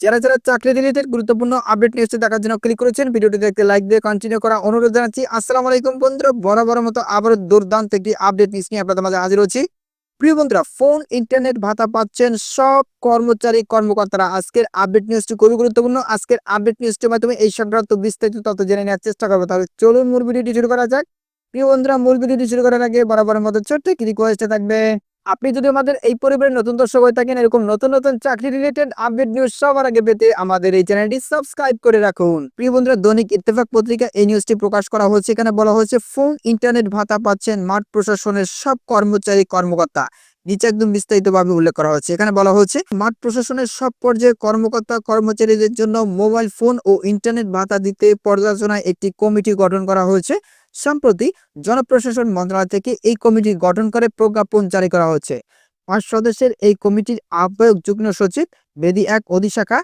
যারা যারা চাকরি রিলেটেড গুরুত্বপূর্ণ আপডেট নিউজটি দেখার জন্য ক্লিক করেছেন ভিডিওটি দেখতে লাইক দিয়ে কন্টিনিউ করা অনুরোধ জানাচ্ছি। আসসালামু আলাইকুম বন্ধুরা বরাবর মতো আবারও দুর্দান্ত একটি আপডেট নিউজ নিয়ে আপনাদের মাঝে হাজির হচ্ছি। প্রিয় বন্ধুরা ফোন ইন্টারনেট ভাতা পাচ্ছেন সব কর্মচারী, কর্মকর্তারা। আজকের আপডেট নিউজটি খুবই গুরুত্বপূর্ণ। আজকের আপডেট নিউজটির মাধ্যমে এই সংক্রান্ত বিস্তারিত তথ্য জেনে নেওয়ার চেষ্টা করব। তাহলে চলুন মূল ভিডিওটি শুরু করা যাক। প্রিয় বন্ধুরা, মূল ভিডিওটি শুরু করার আগে বরাবরের মতো ছোট্ট একটি রিকোয়েস্ট থাকবে। আপনি যদি আমাদের এই পরিবারের নতুন দর্শক হয়ে থাকেন, এরকম নতুন নতুন চাকরি রিলেটেড আপডেট নিউজ সবার আগে পেতে আমাদের এই চ্যানেলটি সাবস্ক্রাইব করে রাখুন। প্রিয় বন্ধুরা, দৈনিক ইত্তেফাক পত্রিকা এই নিউজটি প্রকাশ করা হয়েছে। এখানে বলা হয়েছে ফোন ইন্টারনেট ভাতা পাচ্ছেন মাঠ প্রশাসনের সব কর্মচারী, কর্মকর্তা। নিচে একদম বিস্তারিতভাবে উল্লেখ করা হয়েছে। এখানে বলা হয়েছে, মাঠ প্রশাসনের সব পর্যায়ে কর্মকর্তা, কর্মচারীদের জন্য মোবাইল ফোন ও ইন্টারনেট ভাতা দিতে পর্যালোচনায় একটি কমিটি গঠন করা হয়েছে। সম্প্রতি জনপ্রশাসন মন্ত্রণালয় থেকে এই কমিটি গঠন করে প্রজ্ঞাপন জারি করা হচ্ছে পাঁচ সদস্যের এই কমিটির আহ্বায়ক যুগ্ম সচিব বেদি এক অধিশাখা,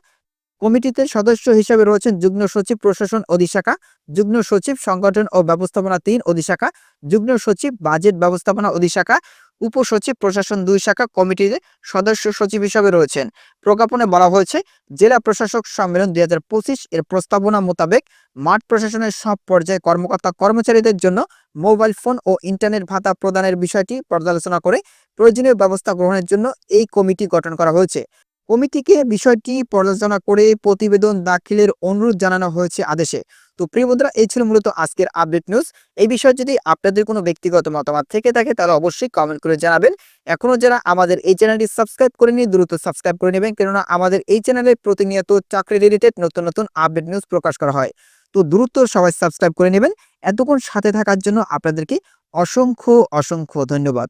কমিটিতে সদস্য হিসেবে রয়েছেন যুগ্ম সচিব প্রশাসন অধিশাখা, যুগ্ম সচিব সংগঠন ও ব্যবস্থাপনা তিন অধিশাখা, যুগ্ম সচিব বাজেট ব্যবস্থাপনা অধিশাখা উপসচিব প্রশাসন দুই শাখা কমিটির সদস্য সচিব হিসেবে রয়েছেন। প্রজ্ঞাপনে বলা হয়েছে, জেলা প্রশাসক সম্মেলন দুই হাজার পঁচিশ এর প্রস্তাবনা মোতাবেক মাঠ প্রশাসনের সব পর্যায়ে কর্মকর্তা কর্মচারীদের জন্য মোবাইল ফোন ও ইন্টারনেট ভাতা প্রদানের বিষয়টি পর্যালোচনা করে প্রয়োজনীয় ব্যবস্থা গ্রহণের জন্য এই কমিটি গঠন করা হয়েছে। কমিটিকে বিষয়টি পর্যালোচনা করে প্রতিবেদন দাখিলের অনুরোধ জানানো হয়েছে আদেশে। তো প্রিয় বন্ধুরা, এই ছিল মূলত আজকের আপডেট নিউজ। এই বিষয়ে যদি আপনাদের কোনো ব্যক্তিগত মতামত থেকে থাকে, তাহলে অবশ্যই কমেন্ট করে জানাবেন। এখনও যারা আমাদের এই চ্যানেলটি সাবস্ক্রাইব করেনি দ্রুত সাবস্ক্রাইব করে নেবেন। কেননা আমাদের এই চ্যানেলে প্রতিনিয়ত চাকরি রিলেটেড নতুন নতুন আপডেট নিউজ প্রকাশ করা হয়। তো দ্রুত সবাই সাবস্ক্রাইব করে নেবেন। এতক্ষণ সাথে থাকার জন্য আপনাদেরকে অসংখ্য অসংখ্য ধন্যবাদ।